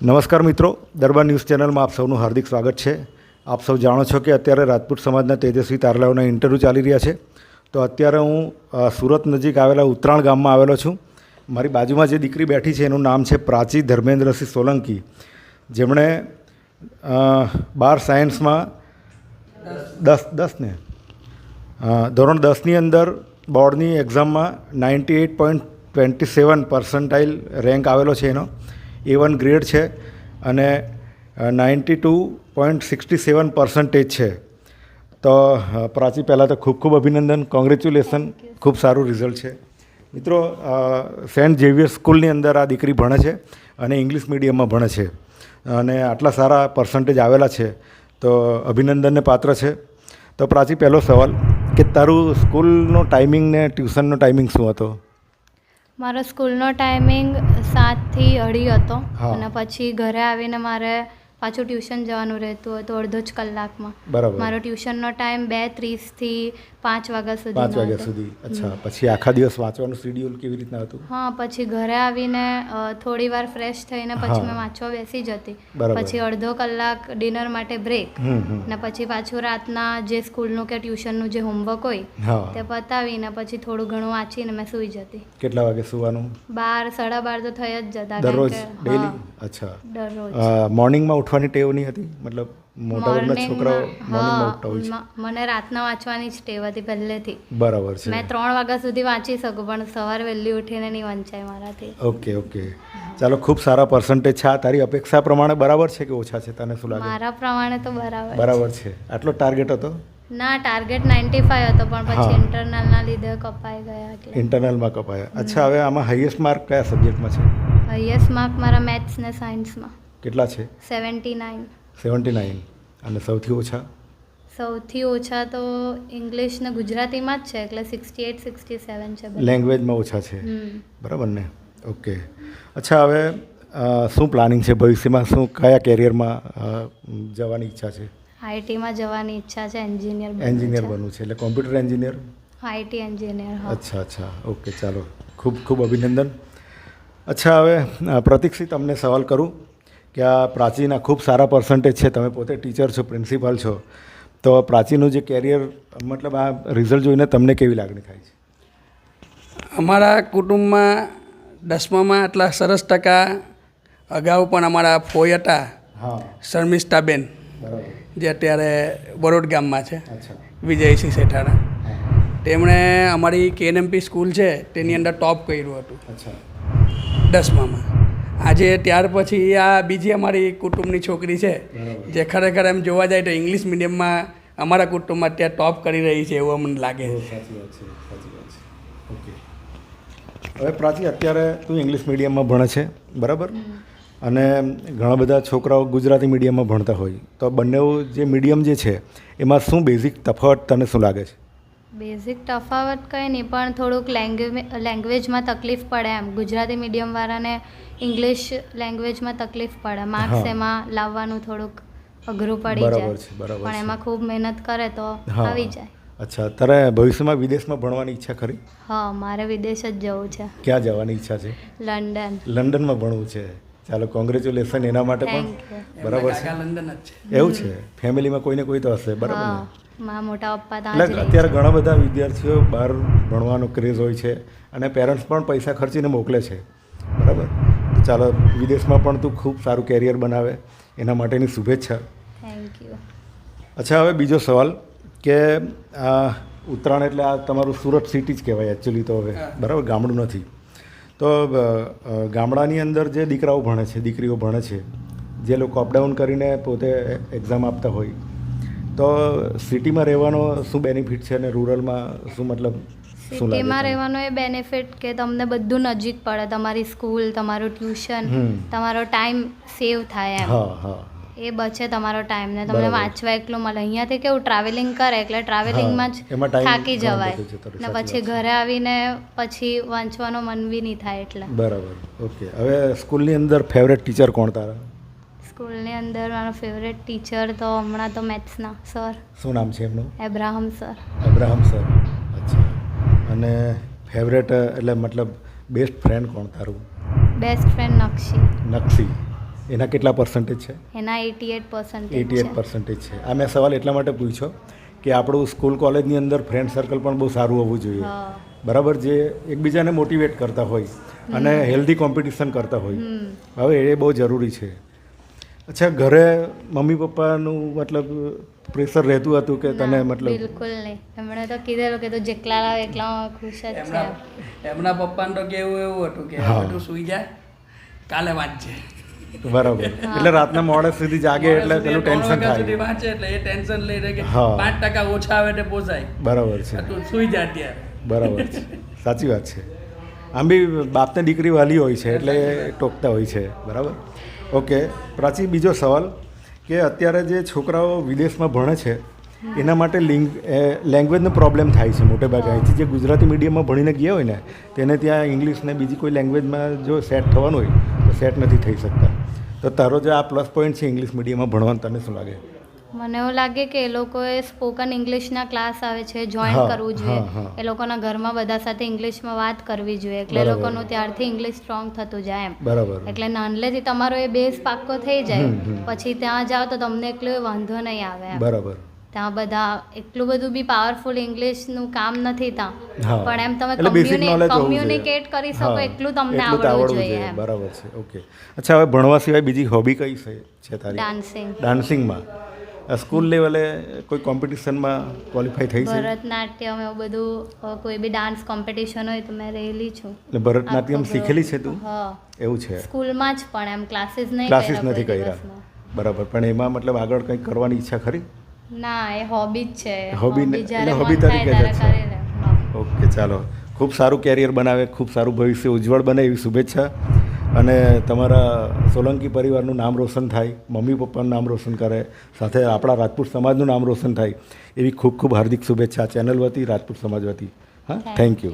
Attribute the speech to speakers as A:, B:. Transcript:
A: નમસ્કાર મિત્રો, દરબાર ન્યૂઝ ચેનલમાં આપ સૌનું હાર્દિક સ્વાગત છે. આપ સૌ જાણો છો કે અત્યારે રાજપૂત સમાજના તેજસ્વી તારલાઓના ઇન્ટરવ્યૂ ચાલી રહ્યા છે. તો અત્યારે હું સુરત નજીક આવેલા ઉત્તરાણ ગામમાં આવેલો છું. મારી બાજુમાં જે દીકરી બેઠી છે, એનું નામ છે પ્રાચી ધર્મેન્દ્રસિંહ સોલંકી. જેમણે બાર સાયન્સમાં દસ દસ ને ધોરણ દસની અંદર બોર્ડની એક્ઝામમાં ninety eight point twenty seven percentile rank આવેલો છે એનો. એ વન ગ્રેડ છે અને ninety two point sixty seven percentage છે. તો પ્રાચી પહેલાં તો ખૂબ ખૂબ અભિનંદન કોંગ્રેચ્યુલેશન ખૂબ સારું રિઝલ્ટ છે. મિત્રો સેન્ટ ઝેવિયર સ્કૂલની અંદર આ દીકરી ભણે છે અને ઇંગ્લિશ મીડિયમમાં ભણે છે. અને આટલા સારા પર્સન્ટેજ આવેલા છે. તો અભિનંદનને પાત્ર છે. તો પ્રાચી પહેલો સવાલ કે તારું સ્કૂલનો ટાઈમિંગ ને ટ્યુશનનો ટાઈમિંગ શું હતો?
B: મારો સ્કૂલનો ટાઈમિંગ સાતથી અઢી હતો અને પછી ઘરે આવીને મારે પાછું ટ્યુશન જવાનું રહેતું હતું અડધો જ કલાકમાં.
A: બરાબર.
B: મારો ટ્યુશનનો ટાઈમ બે ત્રીસથી પાંચ વાગ્યા સુધી
A: પાંચ વાગ્યા સુધી. અચ્છા પછી આખા દિવસ વાંચવાનું શેડ્યુલ કેવી રીતના હતું?
B: હા પછી ઘરે આવીને થોડી વાર ફ્રેશ થઈને પછી મેં વાંચવા બેસી જતી. પછી અડધો કલાક ડિનર માટે બ્રેક ને પછી પાછું રાતના જે સ્કૂલનું કે ટ્યુશનનું જે હોમવર્ક હોય તે પતાવીને પછી થોડું ઘણું વાંચીને મેં સૂઈ જતી.
A: કેટલા વાગે સુવાનું?
B: બાર સાડા બાર તો થઈ જ જતા
A: દરરોજ? ડેલી અચ્છા.
B: દરરોજ.
A: મોર્નિંગમાં ઉઠવાની ટેવ નહીં હતી? મતલબ મોટા
B: ભાગના
A: છોકરાઓ મોર્નિંગમાં ઉઠતા હોય છે.
B: મને રાતના વાંચવાની જ ટેવ હતી પહેલેથી.
A: બરાબર છે.
B: મેં ત્રણ વાગ્યા સુધી વાંચી શકું પણ સવારે વહેલી ઉઠીને નહીં વંચાય મારાથી.
A: Okay okay. ચાલો ખૂબ સારા પર્સન્ટેજ છે. આ તારી અપેક્ષા પ્રમાણે બરાબર છે કે ઓછા છે તને શું લાગે?
B: મારા પ્રમાણે તો બરાબર
A: બરાબર છે. આટલો ટાર્ગેટ હતો?
B: ના ટાર્ગેટ નાઇન્ટી ફાઈવ હતો પણ પછી. ઇન્ટરનલના લીધે કપાઈ ગયા એટલે.
A: ઇન્ટરનલમાં કપાયા. અચ્છા હવે આમાં હાઈએસ્ટ માર્ક કયા સબ્જેક્ટમાં છે?
B: હાઈએસ્ટ માર્ક મારા મેથ્સ ને સાયન્સમાં
A: કેટલા છે?
B: Seventy nine.
A: Seventy nine. અને સૌથી ઓછા?
B: સૌથી ઓછા તો ઇંગ્લિશ ને ગુજરાતીમાં જ છે એટલે સિક્સટી એટ સિક્સટી સેવન છે.
A: લેંગ્વેજમાં ઓછા છે? બરાબર ને? ઓકે. અચ્છા હવે શું પ્લાનિંગ છે ભવિષ્યમાં? શું કયા કેરિયરમાં જવાની ઈચ્છા છે?
B: આઈટીમાં જવાની ઈચ્છા છે એન્જિનિયર
A: એન્જિનિયર બનવું છે એટલે કોમ્પ્યુટર એન્જિનિયર?
B: આઈટી એન્જિનિયર
A: અચ્છા અચ્છા. ઓકે ચાલો. ખૂબ ખૂબ અભિનંદન. અચ્છા હવે પ્રતિક્ષિત તમને સવાલ કરું. કે આ પ્રાચીના ખૂબ સારા પર્સન્ટેજ છે તમે પોતે ટીચર છો પ્રિન્સિપાલ છો તો પ્રાચીનું જે કેરિયર મતલબ આ રિઝલ્ટ જોઈને તમને કેવી લાગણી થાય છે?
C: અમારા કુટુંબમાં દસમામાં આટલા સરસ ટકા અગાઉ પણ અમારા ફોઈ હતા
A: હા.
C: શર્મિષ્ઠાબેન જે અત્યારે બરોડ ગામમાં છે વિજયસિંહ શેઠાણા. તેમણે અમારી કેએનએમપી સ્કૂલ છે તેની અંદર ટોપ કર્યું હતું.
A: અચ્છા.
C: દસમામાં. આજે ત્યાર પછી આ બીજી અમારી કુટુંબની છોકરી છે જે ખરેખર એમ જોવા જાય તો ઇંગ્લિશ મીડિયમમાં અમારા કુટુંબમાં અત્યારે ટોપ કરી રહી છે એવું અમને લાગે. છે
A: સાચી વાત છે સાચી વાત છે. ઓકે હવે પ્રાચી અત્યારે તું ઇંગ્લિશ મીડિયમમાં ભણે છે બરાબર? અને ઘણા બધા છોકરાઓ ગુજરાતી મીડિયમમાં ભણતા હોય. તો બંને જે મીડિયમ જે છે એમાં શું બેઝિક તફાવત તને શું લાગે છે?
B: બેઝિક તફાવત કંઈ નહીં પણ થોડુંક લેંગ્વે લેંગ્વેજમાં તકલીફ પડે એમ. ગુજરાતી મીડિયમવાળાને ઇંગ્લિશ લેંગ્વેજમાં તકલીફ પડે. માર્ક્સ એમાં લાવવાનું થોડુંક અઘરું પડી જાય.
A: બરાબર
B: પણ એમાં ખૂબ મહેનત કરે તો આવી જાય.
A: અચ્છા તારે ભવિષ્યમાં વિદેશમાં ભણવાની ઈચ્છા ખરી?
B: હા મારે વિદેશ જ જવું છે.
A: ક્યાં જવાની ઈચ્છા છે?
B: લંડન.
A: લંડનમાં ભણવું છે. ચાલો કોંગ્રેચ્યુલેશન એના માટે પણ. બરાબર છે? એવું છે? ફેમિલીમાં કોઈને કોઈ તો હશે બરાબર
B: મારા મોટા પપ્પા ત્યાં
A: એટલે અત્યારે ઘણા બધા વિદ્યાર્થીઓ બહાર ભણવાનો ક્રેઝ હોય છે અને પેરેન્ટ્સ પણ પૈસા ખર્ચીને મોકલે છે. બરાબર? તો ચાલો વિદેશમાં પણ તું ખૂબ સારું કેરિયર બનાવે. એના માટેની શુભેચ્છા.
B: થેન્ક યુ
A: અચ્છા હવે બીજો સવાલ કે આ ઉત્તરાયણ એટલે આ તમારું સુરત સિટી જ કહેવાય એકચ્યુઅલી તો હવે. બરાબર? ગામડું નથી. તો ગામડાની અંદર જે દીકરાઓ ભણે છે દીકરીઓ ભણે છે જે લોકો અપડાઉન કરીને પોતે એક્ઝામ આપતા હોય તો સિટીમાં રહેવાનો શું બેનિફિટ છે અને રૂરલમાં શું મતલબ
B: સિટીમાં રહેવાનો એ બેનિફિટ કે તમને બધું નજીક પડે તમારી સ્કૂલ તમારું ટ્યુશન તમારો ટાઈમ સેવ થાય એમ.
A: હા હા.
B: એ બચે તમારો ટાઈમ ને. તમને વાંચવા એકલું મળે. અહીંયાથી કેવું ટ્રાવેલિંગ કરે એટલે ટ્રાવેલિંગમાં જ થાકી જવાય. ને પછી ઘરે આવીને પછી વાંચવાનો મન બી નહીં થાય એટલે.
A: બરાબર. ઓકે. હવે સ્કૂલની અંદર ફેવરેટ ટીચર કોણ તારા?
B: સ્કૂલની અંદર મારો ફેવરેટ ટીચર તો હમણાં તો મેથ્સના સર
A: શું નામ છે એમનું?
B: એબ્રાહમ સર
A: અબ્રાહમ સર અચ્છા. અને ફેવરેટ એટલે મતલબ બેસ્ટ ફ્રેન્ડ કોણ તારું?
B: બેસ્ટ ફ્રેન્ડ નક્ષી
A: નક્ષી એના કેટલા પર્સન્ટેજ છે?
B: એના eighty eight percentage
A: eighty eight percentage છે. આ મેં સવાલ એટલા માટે પૂછ્યો કે આપણું સ્કૂલ કોલેજની અંદર ફ્રેન્ડ સર્કલ પણ બહુ સારું હોવું જોઈએ. બરાબર? જે એકબીજાને મોટિવેટ કરતા હોય અને હેલ્ધી કોમ્પિટિશન કરતા હોય. હવે એ બહુ જરૂરી છે. અચ્છા ઘરે મમ્મી પપ્પાનું મતલબ પ્રેશર રહેતું હતું કે તને મતલબ
B: બિલકુલ નહીં. એમણે તો કીધેલું કે તું જેટલા લાવે એટલા ખુશ જ છે.
C: એમના એમના પપ્પાને તો કેવું એવું હતું કે તું સુઈ જા કાલે વાંચજે.
A: બરાબર. એટલે રાતના મોડે સુધી જાગે એટલે પેલું ટેન્શન થાય.
C: વાંચે એટલે એ ટેન્શન લઈ રહે કે પાંચ ટકા ઓછા આવે એટલે પોસાય.
A: બરાબર છે.
C: તું સુઈ જા ત્યારે
A: બરાબર છે. સાચી વાત છે. આમ બી બાપને દીકરી વાલી હોય છે એટલે ટોકતા હોય છે. બરાબર? ઓકે પ્રાચી બીજો સવાલ કે અત્યારે જે છોકરાઓ વિદેશમાં ભણે છે એના માટે લિંગ લેંગ્વેજનો પ્રોબ્લેમ થાય છે મોટે ભાગે. અહીંથી જે ગુજરાતી મીડિયમમાં ભણીને ગયા હોય ને તેને ત્યાં ઇંગ્લિશ ને બીજી કોઈ લેંગ્વેજમાં જો સેટ થવાનું હોય સેટ નથી થઈ શકતા. તો તારો જે આ પ્લસ પોઈન્ટ છે ઇંગ્લિશ મીડિયમમાં ભણવાનું તને શું લાગે?
B: મને એવું લાગે કે એ લોકોએ સ્પોકન ઇંગ્લિશના ક્લાસ આવે છે જોઈન કરવું જોઈએ. એ લોકોના ઘરમાં બધા સાથે ઇંગ્લિશમાં વાત કરવી જોઈએ. એટલે એ લોકોનું ત્યારથી ઇંગ્લિશ સ્ટ્રોંગ થતું જાય એમ.
A: બરાબર.
B: એટલે નાનલેથી તમારો એ બેઝ પાક્કો થઈ જાય. પછી ત્યાં જાઓ તો તમને એટલો વાંધો નહીં આવે
A: બરાબર.
B: ત્યાં બધા એટલું બધું બી પાવરફુલ ઇંગ્લિશનું કામ નથી ત્યાં. પણ એમ તમે. કમ્યુનિકેટ કરી શકો એટલું તમને આવડવું જોઈએ
A: બરાબર છે. ઓકે અચ્છા હવે ભણવા સિવાય બીજી હોબી કઈ છે તારી?
B: ડાન્સિંગ
A: ડાન્સિંગમાં સ્કૂલ લેવલે કોઈ કોમ્પિટિશનમાં ક્વોલિફાય થઈ છે?
B: ભરતનાટ્યમ એવું બધું કોઈ બી ડાન્સ કોમ્પિટિશન હોય તો મેં રહેલી છું.
A: એટલે ભરતનાટ્યમ શીખેલી છે તું? એવું છે?
B: સ્કૂલમાં જ પણ એમ ક્લાસીસ નહીં
A: ક્લાસીસ નથી કર્યા. બરાબર. પણ એમાં મતલબ આગળ કંઈક કરવાની ઈચ્છા ખરી?
B: ના એ હોબી જ છે. હોબી
A: એટલે
B: હોબી
A: તરીકે જ છે. ઓકે ચાલો. ખૂબ સારું કેરિયર બનાવે ખૂબ સારું ભવિષ્ય ઉજ્જવળ બને એવી શુભેચ્છા. અને તમારા સોલંકી પરિવારનું નામ રોશન થાય મમ્મી પપ્પાનું નામ રોશન કરે સાથે આપણા રાજપૂત સમાજનું નામ રોશન થાય એવી ખૂબ ખૂબ હાર્દિક શુભેચ્છા ચેનલ વતી રાજપૂત સમાજ વતી. હા? Thank you.